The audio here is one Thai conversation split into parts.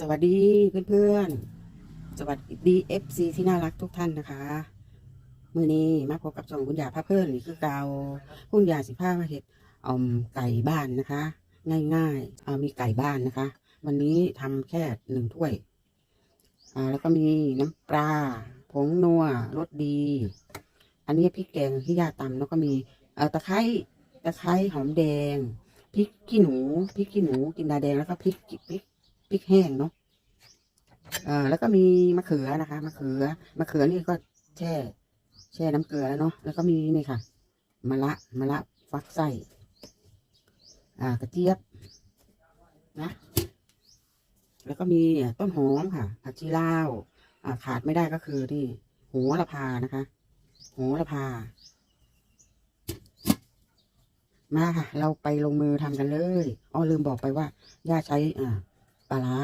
สวัสดีเพื่อนๆ สวัสดีเอฟซีที่น่ารักทุกท่านนะคะ มือนี้มาพบกับช่องคุณยาพาเพื่อนนี่คือเกาคุณยาสิผ้ามาเห็ดอมไก่บ้านนะคะ ง่ายๆเอามีไก่บ้านนะคะ วันนี้ทำแค่หนึ่งถ้วยอ่าแล้วก็มีน้ำปลาผงนัวรสดี อันนี้พริกแกงที่ยาตำแล้วก็มีเอ่อตะไคร้ตะไคร้หอมแดงพริกขี้หนูพริกขี้หนูกินดาแดงแล้วก็พริกพริก พริกแห้งเนาะอ่าแล้วก็มีมะเขือนะคะมะเขือมะเขือนี่ก็แช่ แช่น้ำเกลือแล้วเนาะแล้วก็มีนี่ค่ะมะละมะละฟักไส้อ่ากระเจี๊ยบนะแล้วก็มีต้นหอมค่ะผักชีลาวอ่าขาดไม่ได้ก็คือนี่โหัวละพานะคะโหัวละพา มาค่ะ เราไปลงมือทำกันเลยอ๋อลืมบอกไปว่าย่าใช้อ่า ปลาร้า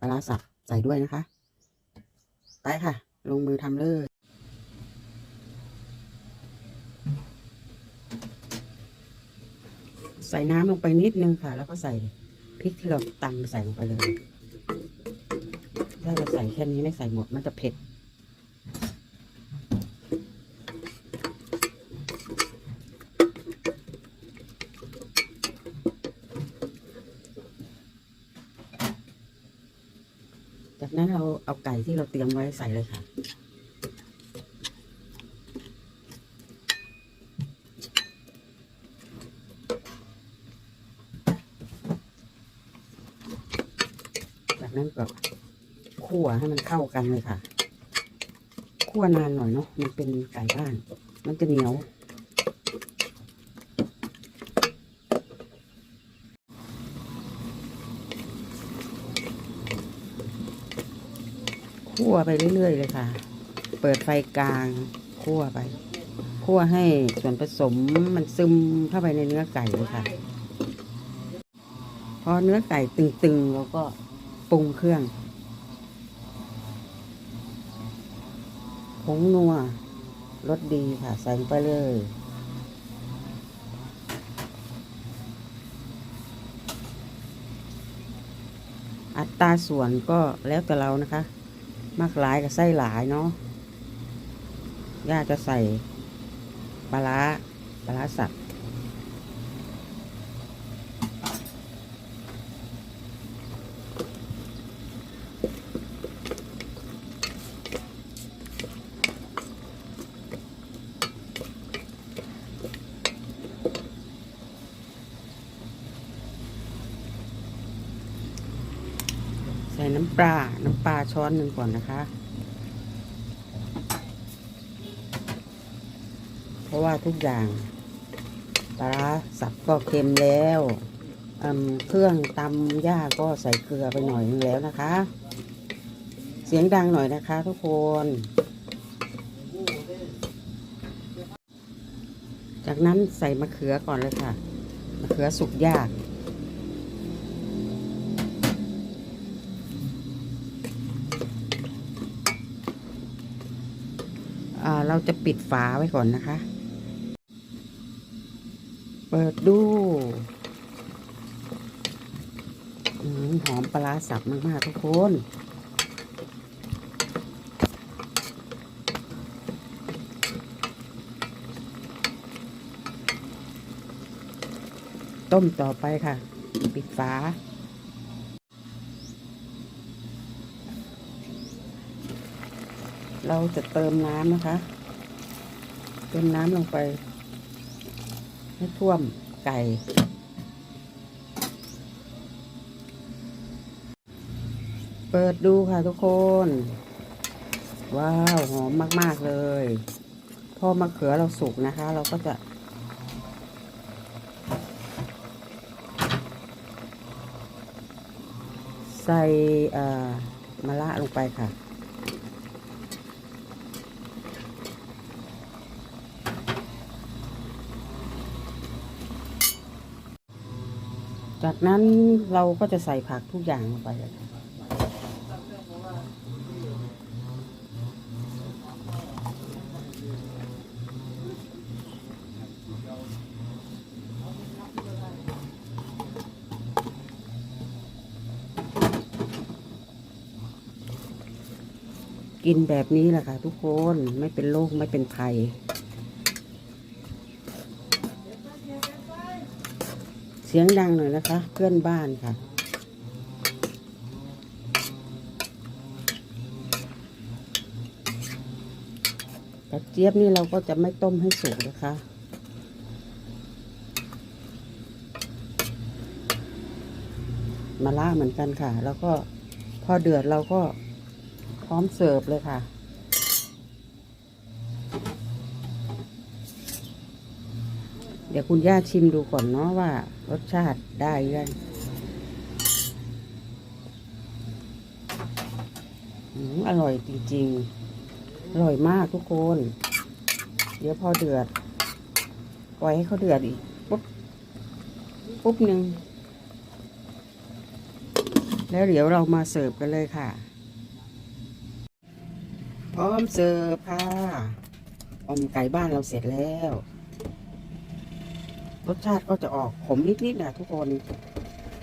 ปลาร้าสับใส่ด้วยนะคะ ไปค่ะ ลงมือทำเลยใส่น้ำลงไปนิดนึงค่ะ แล้วก็ใส่พริกที่เราตำใส่ลงไปเลย ถ้าเราใส่แค่นี้ไม่ใส่หมดมันจะเผ็ด จากนั้นเราเอาไก่ที่เราเตรียมไว้ใส่เลยค่ะจากนั้นก็คั่วให้มันเข้ากันเลยค่ะคั่วนานหน่อยเนาะมันเป็นไก่บ้าน มันจะเหนียว คั่วไปเรื่อยๆเลยค่ะ เปิดไฟกลางคั่วไปคั่วให้ส่วนผสมมันซึมเข้าไปในเนื้อไก่เลยค่ะ พอเนื้อไก่ตึงๆเราก็ปรุงเครื่องผงนัวรสดีค่ะ ใส่ไปเลย อัตราส่วนก็แล้วแต่เรานะคะ มากหลายกับไส้หลายเนาะย่าจะใส่ปลาร้าปลาร้าสับ ใส่น้ำ ปลา น้ำปลาช้อนหนึ่งก่อนนะคะ เพราะว่าทุกอย่างปลาสับก็เค็มแล้วเครื่องตำย่าก็ใส่เกลือไปหน่อยนึงแล้วนะคะ เสียงดังหน่อยนะคะทุกคน จากนั้นใส่มะเขือก่อนเลยค่ะ มะเขือสุกยาก เราจะปิดฝาไว้ก่อนนะคะ เปิดดูหอมปลาร้าสับมาก ๆ ทุกคนต้มต่อไปค่ะ ปิดฝา เราจะเติมน้ำนะคะ เติมน้ำลงไป ให้ท่วมไก่ เปิดดูค่ะทุกคน ว้าว หอมมาก ๆ เลย พอมะเขือเราสุกนะคะ เราก็จะใส่มะระลงไปค่ะ จากนั้นเราก็จะใส่ผักทุกอย่างลงไปกินแบบนี้แหละค่ะทุกคนไม่เป็นโรคไม่เป็นภัย เสียงดังหน่อยนะคะ เพื่อนบ้านค่ะ กระเจี๊ยบนี่เราก็จะไม่ต้มให้สุกนะคะมาล่าเหมือนกันค่ะ แล้วก็พอเดือดเราก็พร้อมเสิร์ฟเลยค่ะ เดี๋ยวคุณย่าชิมดูก่อนเนาะว่า รสชาติได้ยังอืมอร่อยจริงๆ อร่อยมากทุกคน เดี๋ยวพอเดือด ปล่อยให้เขาเดือดอีก ปุ๊บ ปุ๊บหนึ่ง แล้วเดี๋ยวเรามาเสิร์ฟกันเลยค่ะ พร้อมเสิร์ฟค่ะอมไก่บ้านเราเสร็จแล้ว รสชาติก็จะออกขมนิดๆนะทุกคน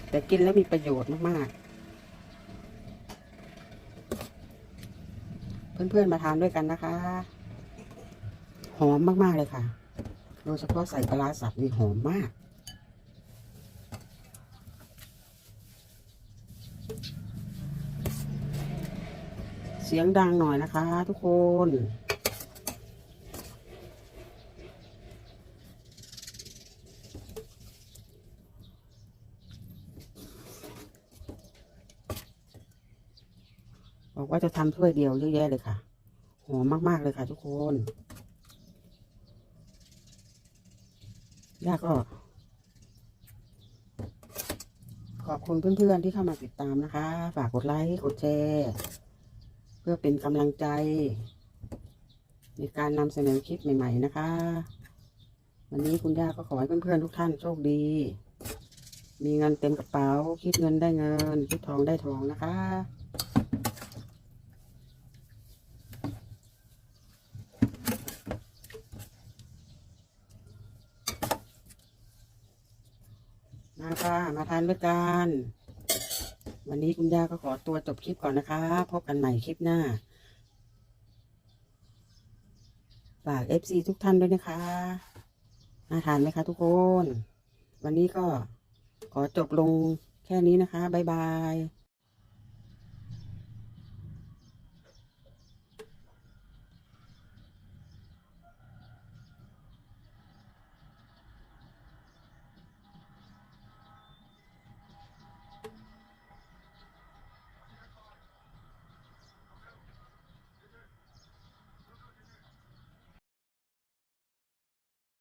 แต่กินแล้วมีประโยชน์มากๆ เพื่อนๆมาทานด้วยกันนะคะ หอมมากๆเลยค่ะ โดยเฉพาะใส่ปลาร้าสับนี่หอมมากเสียงดังหน่อยนะคะทุกคน บอกว่าจะทำถ้วยเดียวเยอะแยะเลยค่ะ หอมมากๆเลยค่ะ ทุกคนย่าก็ ขอบคุณเพื่อนๆที่เข้ามาติดตามนะคะ ฝากกดไลค์ กดแชร์ เพื่อเป็นกำลังใจ ในการนำเสนอคลิปใหม่ ๆ นะคะ วันนี้คุณย่าก็ขอให้เพื่อนๆทุกท่านโชคดี มีเงินเต็มกระเป๋า คิดเงินได้เงิน คิดทองได้ทองนะคะ มาค่ะมาทานด้วยกัน วันนี้คุณย่าก็ขอตัวจบคลิปก่อนนะคะ พบกันใหม่คลิปหน้า ฝาก FC ทุกท่านด้วยนะคะน่าทานไหมคะทุกคน วันนี้ก็ขอจบลงแค่นี้นะคะ บ๊ายบาย